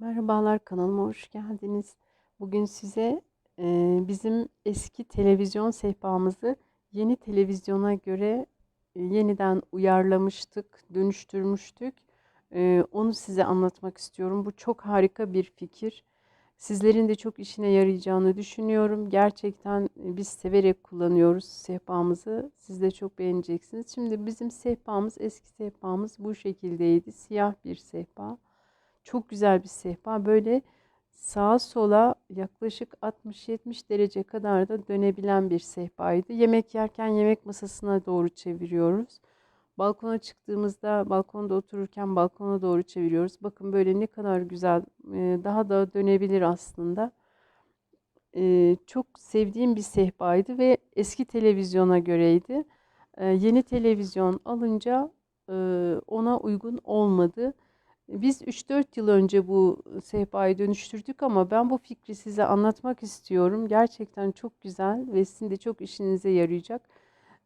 Merhabalar kanalıma hoş geldiniz. Bugün size e, bizim eski televizyon sehpamızı yeni televizyona göre e, yeniden uyarlamıştık, dönüştürmüştük. E, onu size anlatmak istiyorum. Bu çok harika bir fikir. Sizlerin de çok işine yarayacağını düşünüyorum. Gerçekten biz severek kullanıyoruz sehpamızı. Siz de çok beğeneceksiniz. Şimdi bizim sehpamız, eski sehpamız bu şekildeydi. Siyah bir sehpa. Çok güzel bir sehpa. Böyle sağa sola yaklaşık 60-70 derece kadar da dönebilen bir sehpaydı. Yemek yerken yemek masasına doğru çeviriyoruz. Balkona çıktığımızda balkonda otururken balkona doğru çeviriyoruz. Bakın böyle ne kadar güzel e, daha da dönebilir aslında. E, çok sevdiğim bir sehpaydı ve eski televizyona göreydi. E, yeni televizyon alınca ona uygun olmadı. Biz 3-4 yıl önce bu sehpayı dönüştürdük ama ben bu fikri size anlatmak istiyorum. Gerçekten çok güzel ve sizin de çok işinize yarayacak.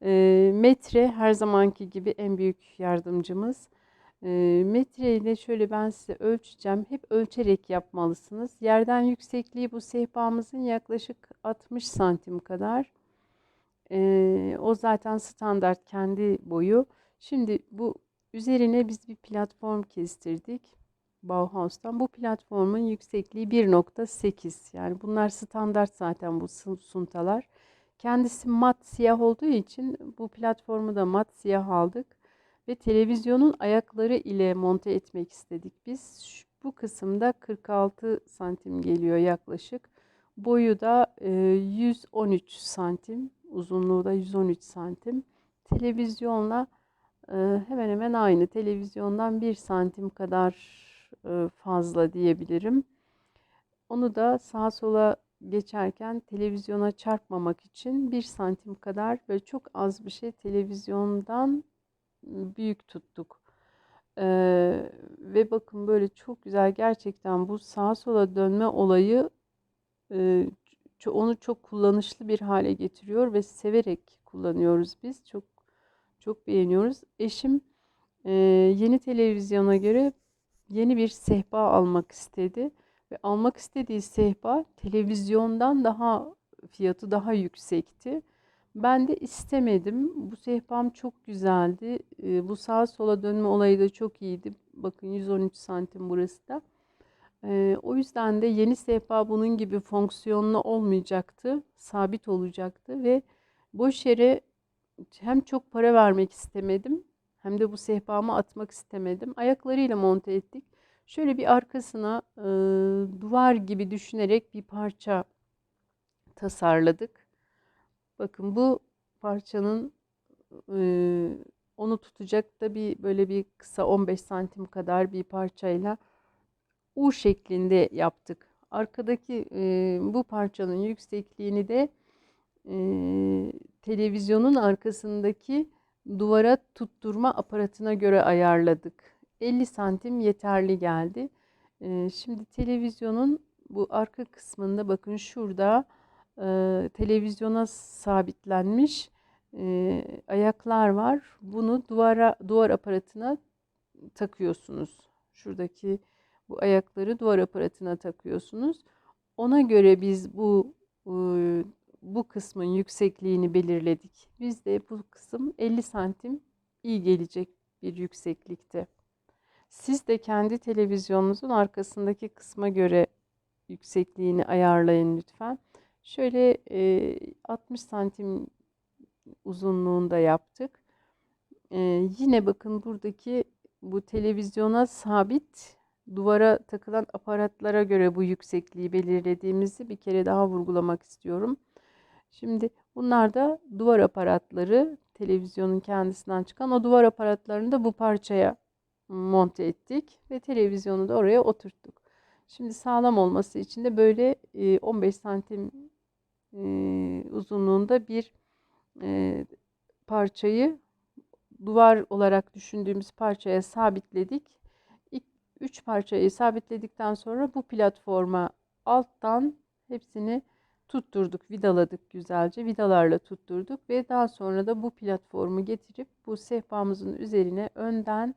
E, metre her zamanki gibi en büyük yardımcımız. E, metre ile şöyle ben size ölçeceğim. Hep ölçerek yapmalısınız. Yerden yüksekliği bu sehpamızın yaklaşık 60 santim kadar. E, o zaten standart kendi boyu. Şimdi bu üzerine biz bir platform kestirdik. Bauhaus'tan. Bu platformun yüksekliği 1.8. Yani bunlar standart zaten bu suntalar. Kendisi mat siyah olduğu için bu platformu da mat siyah aldık. Ve televizyonun ayakları ile monte etmek istedik biz. Bu kısımda 46 santim geliyor yaklaşık. Boyu da e, 113 santim. Uzunluğu da 113 santim. Televizyonla e, hemen hemen aynı. Televizyondan 1 santim kadar fazla diyebilirim. Onu da sağa sola geçerken televizyona çarpmamak için 1 santim kadar ve çok az bir şey televizyondan büyük tuttuk. Ee, ve bakın böyle çok güzel gerçekten bu sağa sola dönme olayı e, onu çok kullanışlı bir hale getiriyor ve severek kullanıyoruz biz. Çok çok beğeniyoruz. Eşim e, yeni televizyona göre yeni bir sehpa almak istedi ve almak istediği sehpa televizyondan daha fiyatı daha yüksekti. Ben de istemedim. Bu sehpam çok güzeldi. E, bu sağa sola dönme olayı da çok iyiydi. Bakın 113 santim burası da. E, o yüzden de yeni sehpa bunun gibi fonksiyonlu olmayacaktı. Sabit olacaktı ve boş yere hem çok para vermek istemedim hem de bu sehpamı atmak istemedim. Ayaklarıyla monte ettik. Şöyle bir arkasına e, duvar gibi düşünerek bir parça tasarladık. Bakın bu parçanın e, onu tutacak da bir böyle bir kısa 15 santim kadar bir parçayla U şeklinde yaptık. Arkadaki e, bu parçanın yüksekliğini de e, televizyonun arkasındaki duvara tutturma aparatına göre ayarladık. 50 santim yeterli geldi. E, şimdi televizyonun bu arka kısmında bakın şurada e, televizyona sabitlenmiş e, ayaklar var. Bunu duvara duvar aparatına takıyorsunuz. Şuradaki bu ayakları duvar aparatına takıyorsunuz. Ona göre biz bu bu kısmın yüksekliğini belirledik. Biz de bu kısım 50 santim iyi gelecek bir yükseklikte. Siz de kendi televizyonunuzun arkasındaki kısma göre yüksekliğini ayarlayın lütfen. Şöyle e, 60 santim uzunluğunda yaptık. E, yine bakın buradaki bu televizyona sabit duvara takılan aparatlara göre bu yüksekliği belirlediğimizi bir kere daha vurgulamak istiyorum. Şimdi bunlar da duvar aparatları televizyonun kendisinden çıkan o duvar aparatlarını da bu parçaya monte ettik ve televizyonu da oraya oturttuk. Şimdi sağlam olması için de böyle 15 santim uzunluğunda bir parçayı duvar olarak düşündüğümüz parçaya sabitledik. Üç parçayı sabitledikten sonra bu platforma alttan hepsini tutturduk, vidaladık güzelce. Vidalarla tutturduk ve daha sonra da bu platformu getirip bu sehpamızın üzerine önden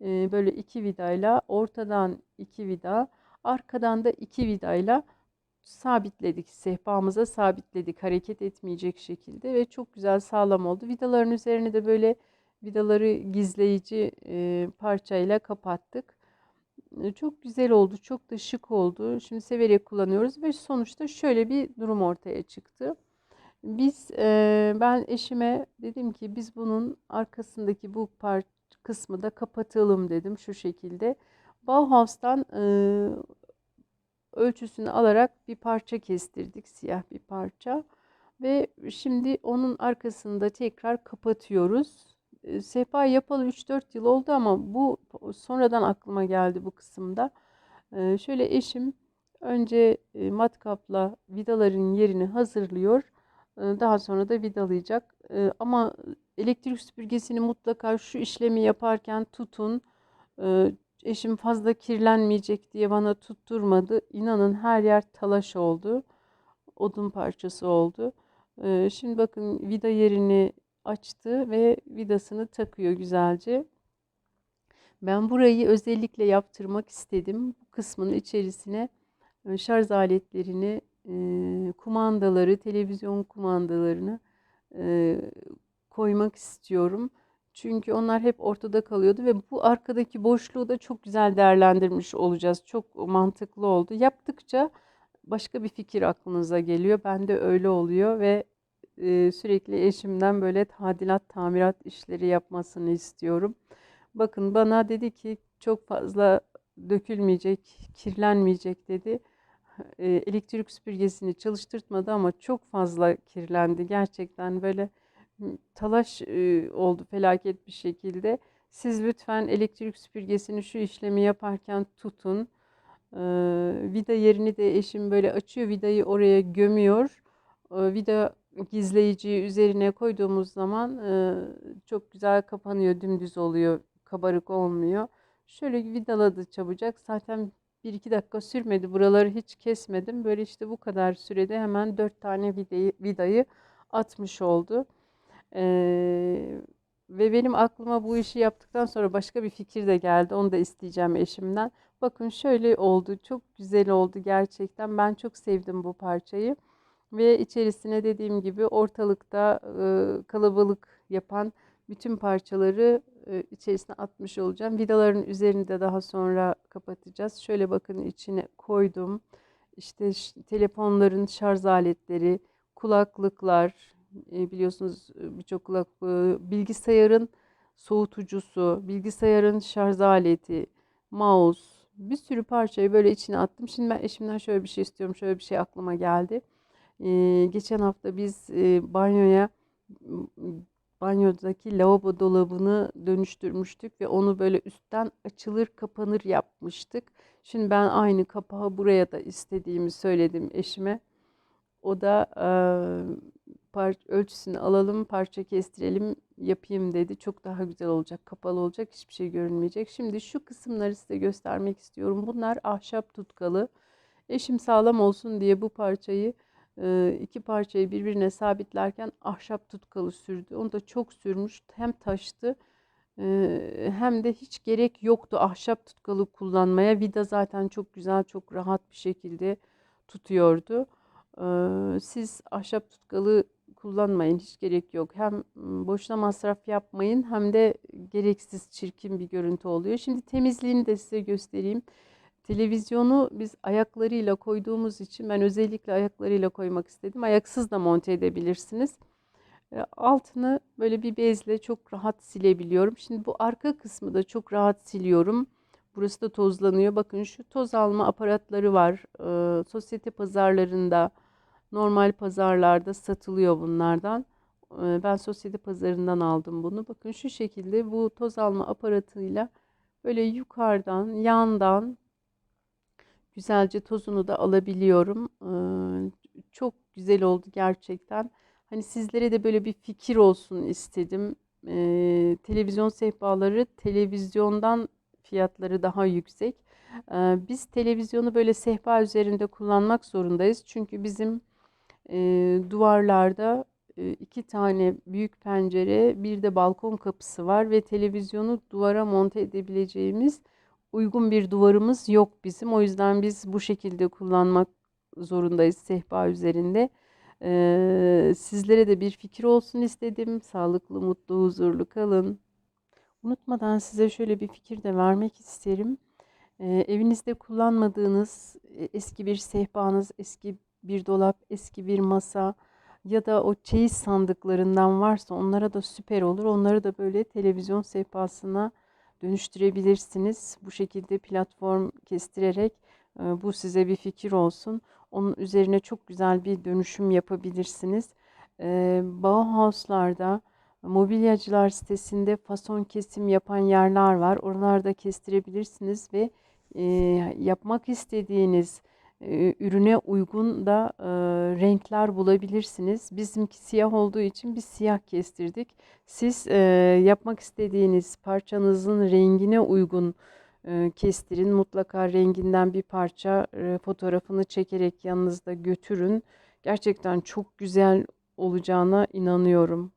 e, böyle iki vidayla ortadan iki vida Arkadan da iki vidayla sabitledik. Sehpamıza sabitledik hareket etmeyecek şekilde ve çok güzel sağlam oldu. Vidaların üzerine de böyle vidaları gizleyici e, parçayla kapattık. Çok güzel oldu, çok da şık oldu. Şimdi severek kullanıyoruz ve sonuçta şöyle bir durum ortaya çıktı. Biz, e, ben eşime dedim ki biz bunun arkasındaki bu par kısmı da kapatalım dedim şu şekilde. Bauhaus'tan e, ölçüsünü alarak bir parça kestirdik, siyah bir parça. Ve şimdi onun arkasını da tekrar kapatıyoruz. Sehpa yapalı 3-4 yıl oldu ama bu sonradan aklıma geldi bu kısımda. Şöyle eşim önce matkapla vidaların yerini hazırlıyor. Daha sonra da vidalayacak. Ama elektrik süpürgesini mutlaka şu işlemi yaparken tutun. Eşim fazla kirlenmeyecek diye bana tutturmadı. İnanın her yer talaş oldu. Odun parçası oldu. Şimdi bakın vida yerini açtı ve vidasını takıyor güzelce. Ben burayı özellikle yaptırmak istedim. Bu kısmın içerisine e, şarj aletlerini, e, kumandaları, televizyon kumandalarını e, koymak istiyorum. Çünkü onlar hep ortada kalıyordu ve bu arkadaki boşluğu da çok güzel değerlendirmiş olacağız. Çok mantıklı oldu. Yaptıkça başka bir fikir aklınıza geliyor. Bende öyle oluyor ve e, sürekli eşimden böyle tadilat, tamirat işleri yapmasını istiyorum. Bakın bana dedi ki çok fazla dökülmeyecek, kirlenmeyecek dedi. E, elektrik süpürgesini çalıştırtmadı ama çok fazla kirlendi. Gerçekten böyle talaş e, oldu felaket bir şekilde. Siz lütfen elektrik süpürgesini şu işlemi yaparken tutun. E, vida yerini de eşim böyle açıyor, vidayı oraya gömüyor. E, vida gizleyiciyi üzerine koyduğumuz zaman e, çok güzel kapanıyor, dümdüz oluyor, kabarık olmuyor. Şöyle vidaladı çabucak. Zaten bir iki dakika sürmedi. Buraları hiç kesmedim. Böyle işte bu kadar sürede hemen dört tane vidayı, vidayı atmış oldu. Ee, ve benim aklıma bu işi yaptıktan sonra başka bir fikir de geldi. Onu da isteyeceğim eşimden. Bakın şöyle oldu. Çok güzel oldu gerçekten. Ben çok sevdim bu parçayı. Ve içerisine dediğim gibi ortalıkta e, kalabalık yapan bütün parçaları e, içerisine atmış olacağım. Vidaların üzerini de daha sonra kapatacağız. Şöyle bakın içine koydum. İşte telefonların şarj aletleri, kulaklıklar, e, biliyorsunuz birçok kulak, e, bilgisayarın soğutucusu, bilgisayarın şarj aleti, mouse, bir sürü parçayı böyle içine attım. Şimdi ben eşimden şöyle bir şey istiyorum, şöyle bir şey aklıma geldi. Ee, geçen hafta biz e, banyoya banyodaki lavabo dolabını dönüştürmüştük ve onu böyle üstten açılır kapanır yapmıştık. Şimdi ben aynı kapağı buraya da istediğimi söyledim eşime. O da par ölçüsünü alalım, parça kestirelim, yapayım dedi. Çok daha güzel olacak, kapalı olacak, hiçbir şey görünmeyecek. Şimdi şu kısımları size göstermek istiyorum. Bunlar ahşap tutkalı. Eşim sağlam olsun diye bu parçayı e, iki parçayı birbirine sabitlerken ahşap tutkalı sürdü. Onu da çok sürmüş. Hem taştı e, hem de hiç gerek yoktu ahşap tutkalı kullanmaya. Vida zaten çok güzel, çok rahat bir şekilde tutuyordu. E, Siz ahşap tutkalı kullanmayın. Hiç gerek yok. Hem boşuna masraf yapmayın hem de gereksiz çirkin bir görüntü oluyor. Şimdi temizliğini de size göstereyim. Televizyonu biz ayaklarıyla koyduğumuz için ben özellikle ayaklarıyla koymak istedim. Ayaksız da monte edebilirsiniz. E, Altını böyle bir bezle çok rahat silebiliyorum. Şimdi bu arka kısmı da çok rahat siliyorum. Burası da tozlanıyor. Bakın şu toz alma aparatları var. E, sosyete pazarlarında, normal pazarlarda satılıyor bunlardan. E, ben sosyete pazarından aldım bunu. Bakın şu şekilde bu toz alma aparatıyla böyle yukarıdan, yandan Güzelce tozunu da alabiliyorum. Çok güzel oldu gerçekten. Hani sizlere de böyle bir fikir olsun istedim. Televizyon sehpaları televizyondan fiyatları daha yüksek. Biz televizyonu böyle sehpa üzerinde kullanmak zorundayız. Çünkü bizim duvarlarda iki tane büyük pencere, bir de balkon kapısı var ve televizyonu duvara monte edebileceğimiz uygun bir duvarımız yok bizim. O yüzden biz bu şekilde kullanmak zorundayız sehpa üzerinde. Ee, sizlere de bir fikir olsun istedim. Sağlıklı, mutlu, huzurlu kalın. Unutmadan size şöyle bir fikir de vermek isterim. Ee, evinizde kullanmadığınız e, eski bir sehpanız, eski bir dolap, eski bir masa ya da o çeyiz sandıklarından varsa onlara da süper olur. Onları da böyle televizyon sehpasına dönüştürebilirsiniz. Bu şekilde platform kestirerek e, bu size bir fikir olsun. Onun üzerine çok güzel bir dönüşüm yapabilirsiniz. E, Bauhaus'larda, mobilyacılar sitesinde fason kesim yapan yerler var. Oralarda kestirebilirsiniz ve e, yapmak istediğiniz ürüne uygun da e, renkler bulabilirsiniz. Bizimki siyah olduğu için biz siyah kestirdik. Siz e, yapmak istediğiniz parçanızın rengine uygun e, kestirin. Mutlaka renginden bir parça e, fotoğrafını çekerek yanınızda götürün. Gerçekten çok güzel olacağına inanıyorum.